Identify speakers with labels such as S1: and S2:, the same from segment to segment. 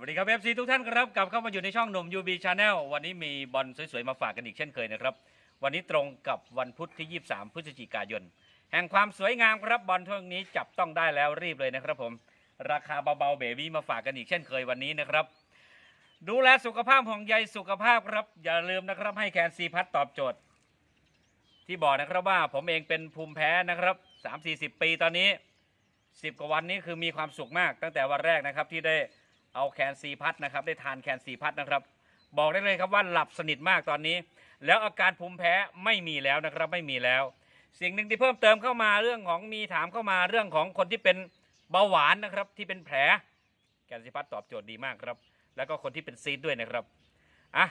S1: วัสดีครับเอฟซีทุกท่านครับกลับเข้ามาอยู่ในช่องหนุ่ม UB Channel วันนี้มีบอลสวยๆมาฝากกันอีกเช่นเคยนะครับ วันนี้ตรงกับวันพุธที่ 23 พฤศจิกายน แห่งความสวยงามครับบอลทั่วงนี้จับต้องได้แล้วรีบเลยนะครับผม ราคาเบาๆเบบี้มาฝากกันอีกเช่นเคยวันนี้นะครับ ดูแลสุขภาพของใยสุขภาพครับ อย่าลืมนะครับให้แคนซีพัดตอบโจทย์ ที่บอกนะครับว่าผมเองเป็นภูมิแพ้นะครับ3-40 ปีตอนนี้ 10 กว่าวันนี้คือมีความสุขมากตั้งแต่วันแรกนะครับที่ได้ เอาแคนซีพัดนะครับ ได้ทานแคนซีพัดนะครับ บอกได้เลยครับว่าหลับสนิทมากตอนนี้ แล้วอาการภูมิแพ้ไม่มีแล้วนะครับไม่มีแล้ว สิ่งหนึ่งที่เพิ่มเติมเข้ามาเรื่องของมีถามเข้ามาเรื่องของคนที่เป็นเบาหวานนะครับที่เป็นแผลแคนซีพัดตอบโจทย์ดีมากครับ แล้วก็คนที่เป็นซีดด้วยนะครับอะ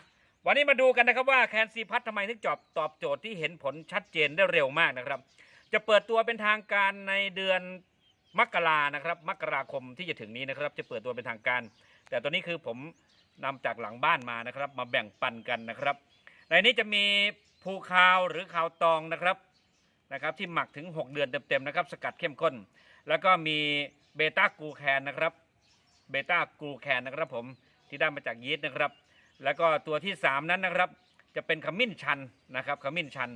S1: วันนี้มาดูกันนะครับว่าแคนซีพัดทำไมถึงจอบตอบโจทย์ที่เห็นผลชัดเจนได้เร็วมากนะครับ จะเปิดตัวเป็นทางการในเดือน มกรานะครับมกราคมที่จะถึงนี้นะครับ จะเปิดตัวเป็นทางการ แต่ตัวนี้คือผมนำจากหลังบ้านมานะครับ มาแบ่งปันกันนะครับ ในนี้จะมีภูคาวหรือคาวตองนะครับนะครับ ที่หมักถึง 6 เดือนเต็มๆนะครับ สกัดเข้มข้น แล้วก็มีเบต้ากูแคนนะครับเบต้ากูแคนนะครับผมที่ได้มาจากยีสต์นะครับ แล้วก็ตัวที่ 3 นั้นนะครับ จะเป็นขมิ้นชันนะครับขมิ้นชัน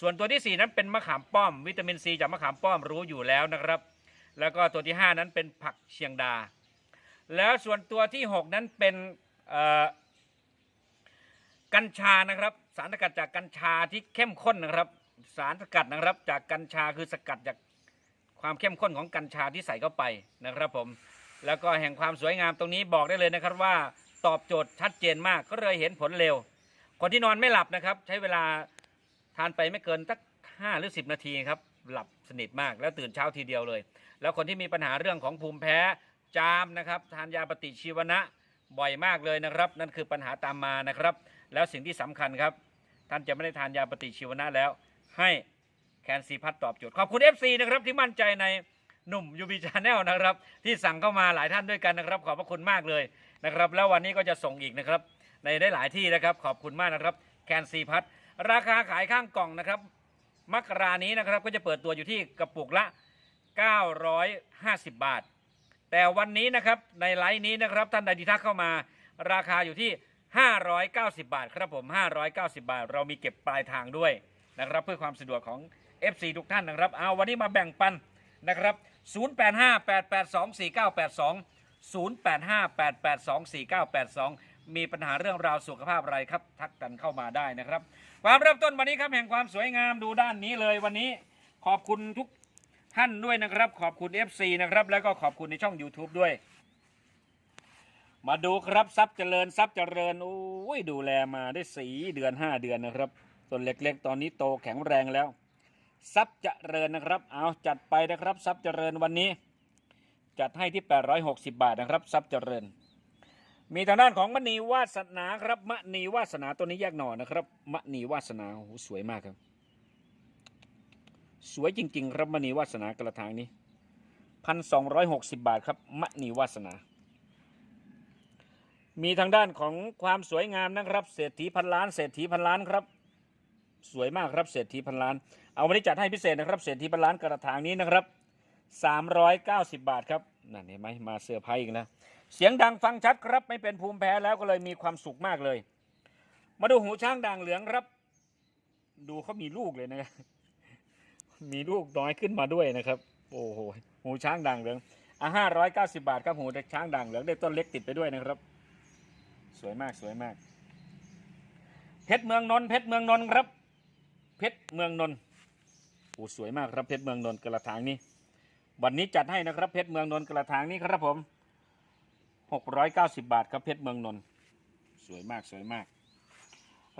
S1: ส่วนตัวที่ 4 นั้นเป็นมะขามป้อม วิตามินซีจากมะขามป้อมรู้อยู่แล้วนะครับ แล้วก็ตัวที่ 5 นั้นเป็นผักเชียงดา แล้วส่วนตัวที่ 6 นั้นเป็นกัญชานะครับ สารสกัดจากกัญชาที่เข้มข้นนะครับ สารสกัดนะครับจากกัญชาคือสกัดจากความเข้มข้นของกัญชาที่ใส่เข้าไปนะครับผมแล้วก็แห่งความสวยงามตรงนี้บอกได้เลยนะครับว่าตอบโจทย์ชัดเจนมากก็เลยเห็นผลเร็ว คนที่นอนไม่หลับนะครับ ใช้เวลาทานไปไม่เกินสักห้าหรือสิบนาทีครับ หลับสนิทมาก แล้วตื่นเช้าทีเดียวเลย แล้วคนที่มีปัญหาเรื่องของภูมิแพ้จามนะครับทานยาปฏิชีวนะบ่อยมากเลยนะครับ นั่นคือปัญหาตามมานะครับ แล้วสิ่งที่สำคัญครับ ท่านจะไม่ได้ทานยาปฏิชีวนะแล้ว ให้แคนซีพัดตอบโจทย์ขอบคุณ FC นะครับที่มั่นใจในหนุ่มยูบีชาแนลนะครับ ที่สั่งเข้ามาหลายท่านด้วยกันนะครับ ขอบพระคุณมากเลยนะครับ แล้ววันนี้ก็จะส่งอีกนะครับ ในได้หลายที่นะครับ ขอบคุณมากนะครับ แคนซีพัดราคาขายข้างกล่องนะครับ มกรานี้นะครับก็จะเปิดตัวอยู่ที่กระปุกละ 950 บาท แต่วันนี้นะครับในไลฟ์นี้นะครับท่านใดที่ทักเข้ามาราคาอยู่ที่ 590 บาทครับผม 590 บาท เรามีเก็บปลายทางด้วยนะครับเพื่อความสะดวกของ FC ทุกท่านนะครับเอาวันนี้มาแบ่งปันนะครับ0858824982 0858824982 มีปัญหาเรื่องราวสุขภาพอะไรครับ ทักกันเข้ามาได้นะครับ ความเริ่มต้นวันนี้ครับแห่งความสวยงามดูด้านนี้เลยวันนี้ขอบคุณทุกท่านด้วยนะครับ ขอบคุณ FC นะครับแล้วก็ขอบคุณในช่อง YouTube ด้วย มาดูครับทรัพย์เจริญทรัพย์เจริญโอ้ยดูแลมาได้สีเดือน 5 เดือนนะครับต้นเล็กๆ ตอนนี้โตแข็งแรงแล้วทรัพย์เจริญนะครับ เอาจัดไปนะครับทรัพย์เจริญวันนี้ จัดให้ที่ 860 บาทนะครับทรัพย์เจริญ มีทางด้านของมณีวาสนาครับมณีวาสนาตัวนี้แยกหน่อนะครับมณีวาสนาโอ้โหสวยมากครับ สวยจริง ๆ ครับมณีวาสนากระถางนี้พันสองร้อยหกสิบาทครับมณีวาสนา มีทางด้านของความสวยงามนะครับเศรษฐีพันล้านเศรษฐีพันล้านครับ สวยมากครับเศรษฐีพันล้าน เอาวันนี้จัดให้พิเศษนะครับเศรษฐีพันล้านกระถางนี้นะครับสามร้อยเก้าสิบาทครับนั่นเห็นไหมมาเสื้อร์ไพ่อีกนะ เสียงดังฟังชัดครับไม่เป็นภูมิแพ้แล้วก็เลยมีความสุขมากเลย มาดูหูช้างด่างเหลืองครับ ดูเขามีลูกเลยนะครับมีลูกน้อยขึ้นมาด้วยนะครับ โอ้โหหูช้างด่างเหลืองอะห้าร้อยเก้าสิบาทครับหูช้างด่างเหลืองได้ต้นเล็กติดไปด้วยนะครับ สวยมากสวยมาก เพชรเมืองนนเพชรเมืองนนครับ เพชรเมืองนนโอ้สวยมากครับเพชรเมืองนนกระถางนี้วันนี้จัดให้นะครับ เพชรเมืองนนกระถางนี้ครับผม หกร้อยเก้าสิบาทครับเพชรเมืองนนท์สวยมากสวยมาก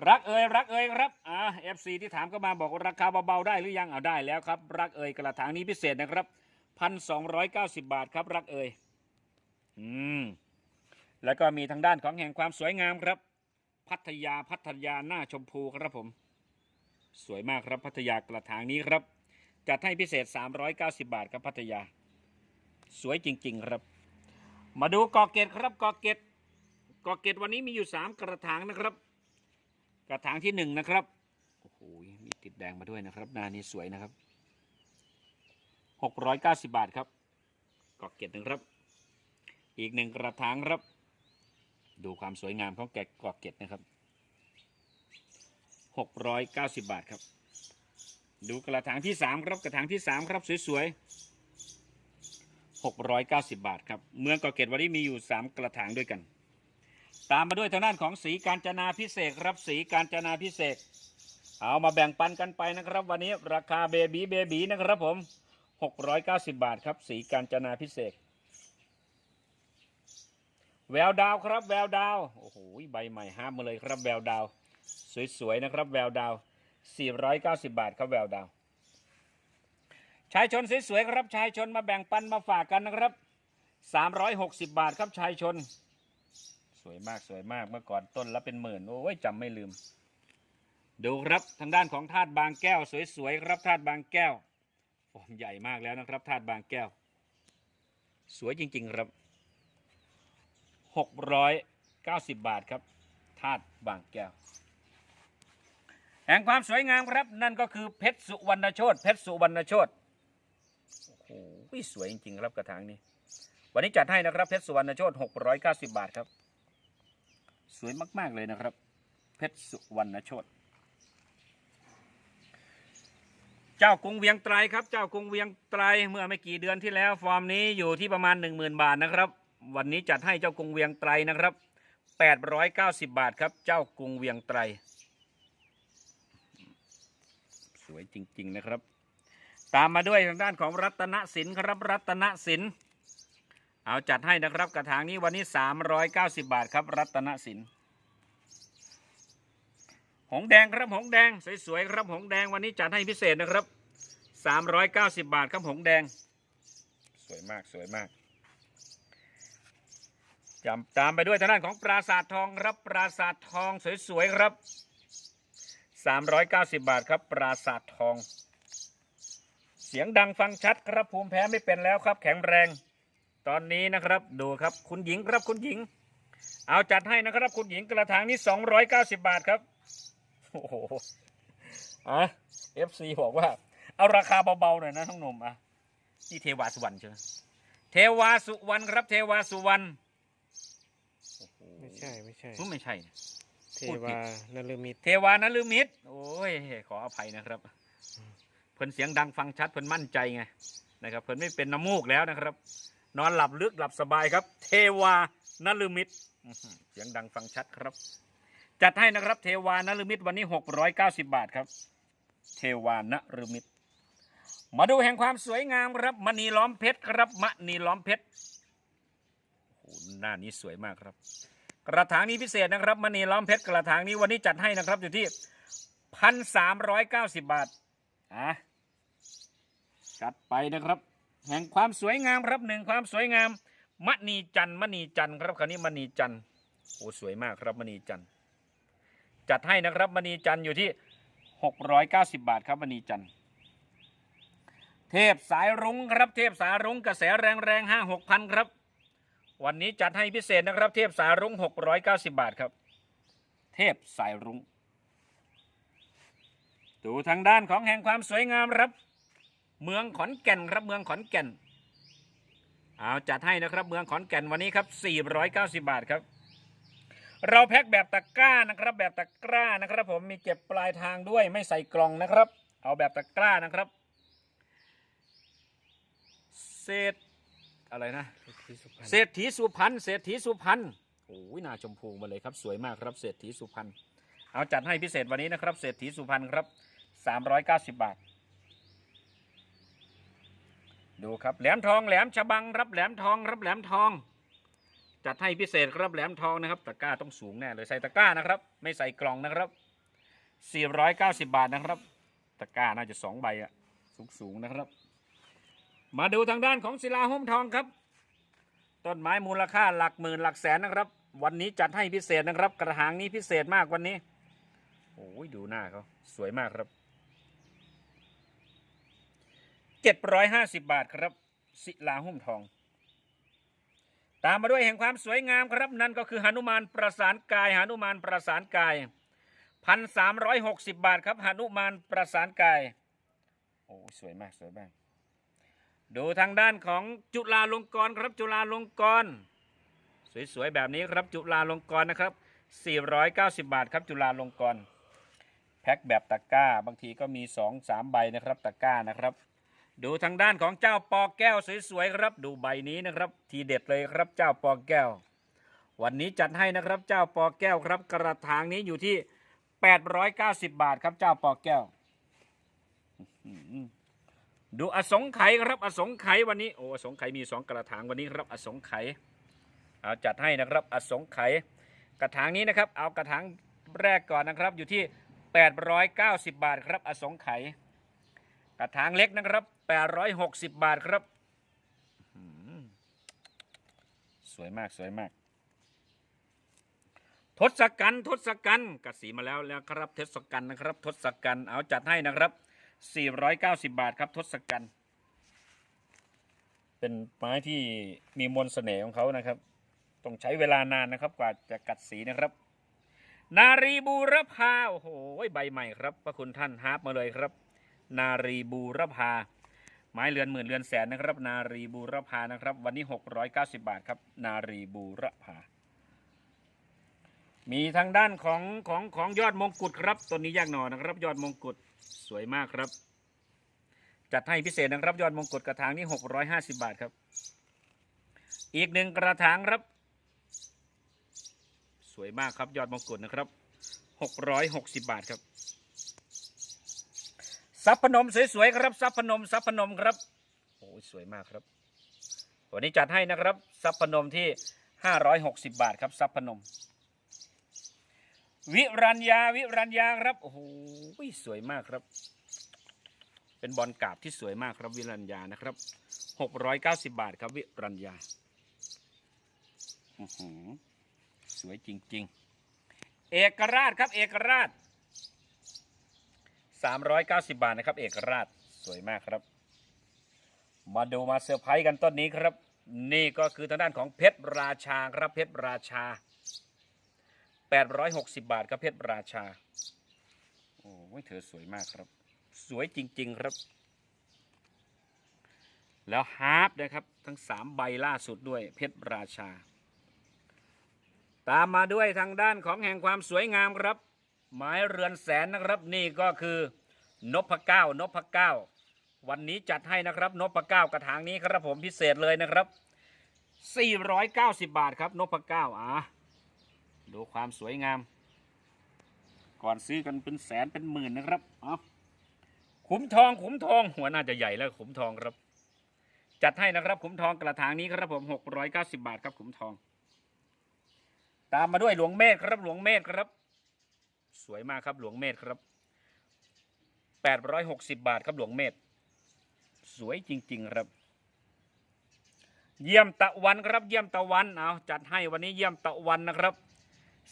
S1: รักเอ่ยรักเอ่ยครับอ่าเอฟซีที่ถามก็มาบอกว่าราคาเบาๆได้หรือยังเอาได้แล้วครับ รักเอ่ยกระถางนี้พิเศษนะครับพันสองร้อยเก้าสิบาทครับรักเอ่ยอืมแล้วก็มีทางด้านของแห่งความสวยงามครับ พัทยาพัทยาหน้าชมพูครับผม สวยมากครับพัทยากระถางนี้ครับจัดให้พิเศษ 390 บาทครับพัทยา สวยจริง ๆ ครับ มาดูกอเกตครับกอเกตกอเกตวันนี้มีอยู่3กระถางนะครับ กระถางที่หนึ่งนะครับโอ้โหมีติดแดงมาด้วยนะครับนานี้สวยนะครับหกร้อยเก้าสิบาทครับกอกเกตหนึ่งครับ อีกหนึ่งกระถางครับ ดูความสวยงามของแกะกอกเกตนะครับหกร้อยเก้าสิบบาทครับ ดูกระถางที่สามครับกระถางที่สามครับสวยๆ หกร้อยเก้าสิบบาทครับ เมืองกอเกตวันนี้มีอยู่สามกระถางด้วยกัน ตามมาด้วยทางด้านของสีการจนาพิเศษครับสีการจนาพิเศษ เอามาแบ่งปันกันไปนะครับ วันนี้ราคาเบบีเบบีนะครับผม 690 บาทครับ สีการจนาพิเศษ แววดาวครับแววดาวโอ้โหใบใหม่ห้ามมาเลยครับแววดาว สวยๆนะครับแววดาว 490 บาทครับแววดาว ชายชนสวยๆครับชายชนมาแบ่งปันมาฝากกันนะครับ 360 บาทครับชายชน สวยมากสวยมากเมื่อก่อนต้นละเป็นหมื่นโอ้ยจำไม่ลืม ดูครับทางด้านของธาตุบางแก้ว สวยๆครับธาตุบางแก้วฟอมใหญ่มากแล้วนะครับธาตุบางแก้ว สวยจริง ๆครับ 690 บาทครับธาตุบางแก้วแห่งความสวยงามครับ นั่นก็คือเพชรสุวรรณโชตเพชรสุวรรณโชต อ้โหสวยจริงๆครับกระถางนี้ วันนี้จัดให้นะครับเพชรสุวรรณโชต690บาทครับ สวยมาก ๆ เลยนะครับ เพชรสุวรรณโชตเจ้ากรุงเวียงไตรครับ เจ้ากรุงเวียงไตรเมื่อไม่กี่เดือนที่แล้ว ฟอร์มนี้อยู่ที่ประมาณ 10,000 บาทนะครับ วันนี้จัดให้เจ้ากรุงเวียงไตรนะครับ 890 บาทครับ เจ้ากรุงเวียงไตร สวยจริง ๆ นะครับ ตามมาด้วยทางด้านของรัตนสินครับรัตนสินเอาจัดให้นะครับกระถางนี้วันนี้ 390 บาทครับ รัตนสินหงแดงครับหงแดงสวยๆครับหงแดงวันนี้จัดให้พิเศษนะครับ 390 บาทครับหงแดง สวยมากสวยมากจำตามไปด้วยทางด้านของปราสาททองครับปราสาททองสวยๆครับ 390 บาทครับ ปราสาททอง สียงดังฟังชัดครับภูมิแพ้ไม่เป็นแล้วครับ แข็งแรง ตอนนี้นะครับดูครับคุณหญิงครับคุณหญิง เอาจัดให้นะครับ คุณหญิงกระถางนี้ 290 บาทครับโอ้โหอะ FC บอกว่า เอาราคาเบาๆหน่อยนะทั้งหนุ่มอะนี่เทวาสุวรรณใช่ไหมเทวาสุวรรณครับเทวาสุวรรณโอ้โห
S2: ไม่ใช่ไม่ใช่
S1: รู้ไม่ใช่นะ
S2: เท
S1: พูดผิด
S2: วานลมิตร
S1: เทวานลืมิตรโอ้ยขออภัยนะครับเพิ่นเสียงดังฟังชัดเพิ่นมั่นใจไงนะครับเพิ่นไม่เป็นน้ำมูกแล้วนะครับ นอนหลับลึกหลับสบายครับ เทวานลมิตรเสียงดังฟังชัดครับ จัดให้นะครับ เทวานลมิตรวันนี้ 690 บาทครับ เทวานลมิตรมาดูแห่งความสวยงามครับมณีล้อมเพชรครับมณีล้อมเพชรโอ้หน้านี้สวยมากครับ กระถางนี้พิเศษนะครับมณีล้อมเพชรกระถางนี้วันนี้จัดให้นะครับอยู่ที่พันสามร้อยเก้าสิบบาทอะ จัดไปนะครับ แห่งความสวยงามครับหนึ่งความสวยงามมณีจันมณีจันครับคราวนี้มณีจันโอ้สวยมากครับมณีจันจัดให้นะครับมณีจันอยู่ที่หกร้อยเก้าสิบบาทครับมณีจันเทพสายรุ้งครับเทพสายรุ้งกระแสแรงแรงห้าหกพันครับ วันนี้จัดให้พิเศษนะครับ เทพสายรุ้ง690 บาทครับ เทพสายรุ้งดูทางด้านของแห่งความสวยงามครับ เมืองขอนแก่นครับเมืองขอนแก่นเอาจัดให้นะครับเมืองขอนแก่นวันนี้ครับ490 บาทครับ เราแพ็คแบบตะกร้านะครับ แบบตะกร้านะครับ ผมมีเก็บปลายทางด้วยไม่ใส่กล่องนะครับ เอาแบบตะกร้านะครับ เศษอะไรนะ
S2: ที่สุพรรณ
S1: เศรษฐีสุพรรณเศรษฐีสุพรรณโอ้ยหนาชมพูมาเลยครับ สวยมากครับเศรษฐีสุพรรณเอาจัดให้พิเศษวันนี้นะครับเศรษฐีสุพรรณครับสามร้อยเก้าสิบบาท ดูครับแหลมทองแหลมฉบังรับแหลมทองรับแหลมทอง จัดให้พิเศษครับแหลมทองนะครับตะกร้าต้องสูงแน่เลยใส่ตะกร้านะครับ ไม่ใส่กล่องนะครับสี่ร้อยเก้าสิบบาทนะครับ ตะกร้าน่าจะสองใบอะสูงสูงนะครับ มาดูทางด้านของศิลาหุ้มทองครับ ต้นไม้มูลค่าหลักหมื่นหลักแสนนะครับ วันนี้จัดให้พิเศษนะครับ กระถางนี้พิเศษมากวันนี้โอ้ยดูหน้าเขาสวยมากครับ เจ็ดร้อยห้าสิบบาทครับ ศิลาหุ้มทอง ตามมาด้วยแห่งความสวยงามครับนั่นก็คือหนุมานประสานกายหนุมานประสานกายพันสามร้อยหกสิบบาทครับหนุมานประสานกายโอ้สวยมากสวยมากดูทางด้านของจุฬาลงกรณ์ครับจุฬาลงกรณ์สวยๆแบบนี้ครับจุฬาลงกรณ์นะครับ 490 บาทครับจุฬาลงกรณ์แพ็คแบบตะกร้า บางทีก็มี 2 3 ใบนะครับตะกร้านะครับ ดูทางด้านของเจ้าปอแก้วสวยๆครับ ดูใบนี้นะครับ ทีเด็ดเลยครับเจ้าปอแก้ว วันนี้จัดให้นะครับเจ้าปอแก้วครับ กระถางนี้อยู่ที่ 890 บาทครับเจ้าปอแก้ว ดูอสงไขยครับ อสงไขยวันนี้โอ้อสงไขยมีสองกระถางวันนี้ครับ อสงไขยเอาจัดให้นะครับ อสงไขยกระถางนี้นะครับ เอากระถางแรกก่อนนะครับอยู่ที่ 890 บาทครับ อสงไขยกระถางเล็กนะครับ 860 บาทครับอื้อหือสวยมากสวยมาก ทศกัณฐ์ทศกัณฐ์กสีมาแล้วแล้วครับทศกัณฐ์นะครับ ทศกัณฐ์เอาจัดให้นะครับ 490 บาทครับ ทศกัณฐ์เป็นไม้ที่มีมนต์เสน่ห์ของเขานะครับ ต้องใช้เวลานานนะครับ กว่าจะกัดสีนะครับ นารีบูรพาโอ้โหใบใหม่ครับพระคุณท่านฮาร์ปมาเลยครับ นารีบูรพา ไม้เรือนหมื่นเรือนแสนนะครับ นารีบูรพานะครับ วันนี้ 690 บาทครับ นารีบูรพา มีทางด้านของของของยอดมงกุฎครับตัวนี้ยากหน่อยนะครับ ยอดมงกุฎสวยมากครับ จัดให้พิเศษนะครับ ยอดมงกุฎกระถางนี้ 650 บาทครับ อีกหนึ่งกระถางครับ สวยมากครับยอดมงกุฎนะครับ 660 บาทครับ ซับพนมสวยๆครับซับพนมซับพนมครับโอ้ยสวยมากครับวันนี้จัดให้นะครับซับพนมที่ 560 บาทครับซับพนม วิรัญญาวิรัญญาครับโอ้โหสวยมากครับ เป็นบอลกาบที่สวยมากครับวิรัญญานะครับหกร้อยเก้าสิบบาทครับวิรัญญาอือหือสวยจริง ๆ เอกราชครับเอกราช สามร้อยเก้าสิบาทนะครับ เอกราชสวยมากครับ มาดูมาเซอร์ไพรส์กันต้นนี้ครับ นี่ก็คือทางด้านของเพชรราชาครับเพชรราชา 860 บาทครับเพชรราชาโอ้ยเธอสวยมากครับ สวยจริง ๆ ครับ แล้วฮาร์ปนะครับ ทั้งสามใบล่าสุดด้วยเพชรราชา ตามมาด้วยทางด้านของแห่งความสวยงามครับ ไม้เรือนแสนนะครับนี่ก็คือนพเก้านพเก้าวันนี้จัดให้นะครับนพเก้ากระถางนี้ครับผมพิเศษเลยนะครับ 490 บาทครับนพเก้าอะดูความสวยงาม ก่อนซื้อกันเป็นแสนเป็นหมื่นนะครับเอาขุมทองขุมทองหัวน่าจะใหญ่แล้วขุมทองครับ จัดให้นะครับขุมทองกระถางนี้ครับผมหกร้อยเก้าสิบาทครับขุมทอง ตามมาด้วยหลวงเมธครับหลวงเมธครับ สวยมากครับหลวงเมธครับแปดร้อยหกสิบาทครับหลวงเมธสวยจริง ๆ ครับ เยี่ยมตะวันครับเยี่ยมตะวันเอาจัดให้วันนี้เยี่ยมตะวันนะครับ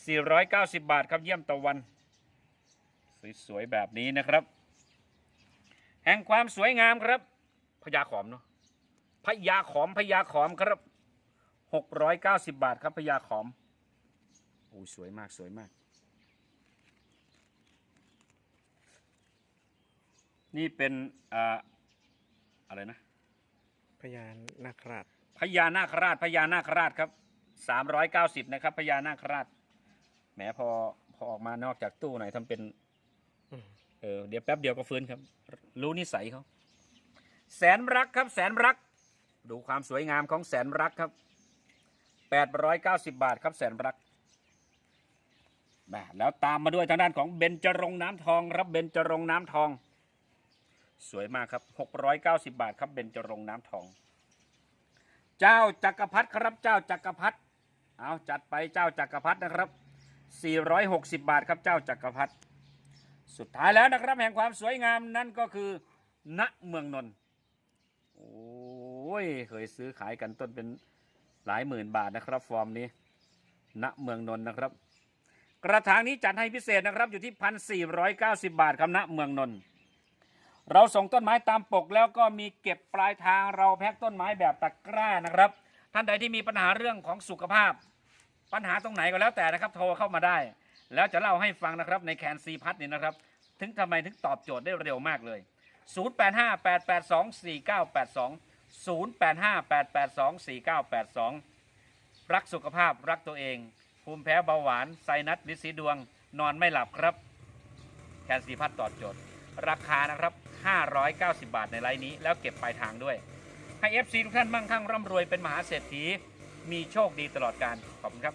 S1: 490 บาทครับเยี่ยมตะวัน สวยๆแบบนี้นะครับ แห่งความสวยงามครับพญาขอมเนาะพญาขอมพญาขอมครับ 690 บาทครับพญาขอมโอ้สวยมากสวยมาก นี่เป็นอ่าอะไรนะ
S2: พญานาคราช
S1: พญานาคราชพญานาคราชครับสามร้อยเก้าสิบนะครับพญานาคราชแหมพอพอออกมานอกจากตู้หน่อยทำเป็น
S2: อืม
S1: เออเดี๋ยวแป๊บเดียวก็ฟื้นครับ รู้นิสัยเขาแสนรักครับ แสนรัก ดูความสวยงามของแสนรักครับแปดร้อยเก้าสิบาทครับแสนรักแหมแล้วตามมาด้วยทางด้านของเบญจรงค์น้ำทองครับเบญจรงค์น้ำทอง สวยมากครับหกร้อยเก้าสิบาทครับเบญจรงน้ำทอง เจ้าจักรพรรดิครับ เจ้าจักรพรรดิเอาจัดไปเจ้าจักรพรรดินะครับ 460 บาทครับเจ้าจักรพรรดิสุดท้ายแล้วนะครับแห่งความสวยงามนั่นก็คือณเมืองนนท์โอ้ยเคยซื้อขายกันต้นเป็นหลายหมื่นบาทนะครับ ฟอร์มนี้ณเมืองนนท์นะครับ กระถางนี้จัดให้พิเศษนะครับอยู่ที่พันสี่ร้อยเก้าสิบาทครับณเมืองนนท์ เราส่งต้นไม้ตามปกแล้วก็มีเก็บปลายทางเราแพ็คต้นไม้แบบตะกร้านะครับ ท่านใดที่มีปัญหาเรื่องของสุขภาพ ปัญหาตรงไหนก็แล้วแต่นะครับ โทรเข้ามาได้ แล้วจะเล่าให้ฟังนะครับในแคนซีพัทนี่นะครับ ถึงทำไมถึงตอบโจทย์ได้เร็วมากเลย 0858824982 0858824982 รักสุขภาพรักตัวเอง ภูมิแพ้เบาหวานไซนัสลินสีดวง นอนไม่หลับครับ แคนซีพัดตอบโจทย์ ราคานะครับ 590 บาทในไลน์นี้ แล้วเก็บปลายทางด้วย ให้ FC ทุกท่านมั่งคั่งร่ำรวยเป็นมหาเศรษฐี มีโชคดีตลอดการขอบคุณครับ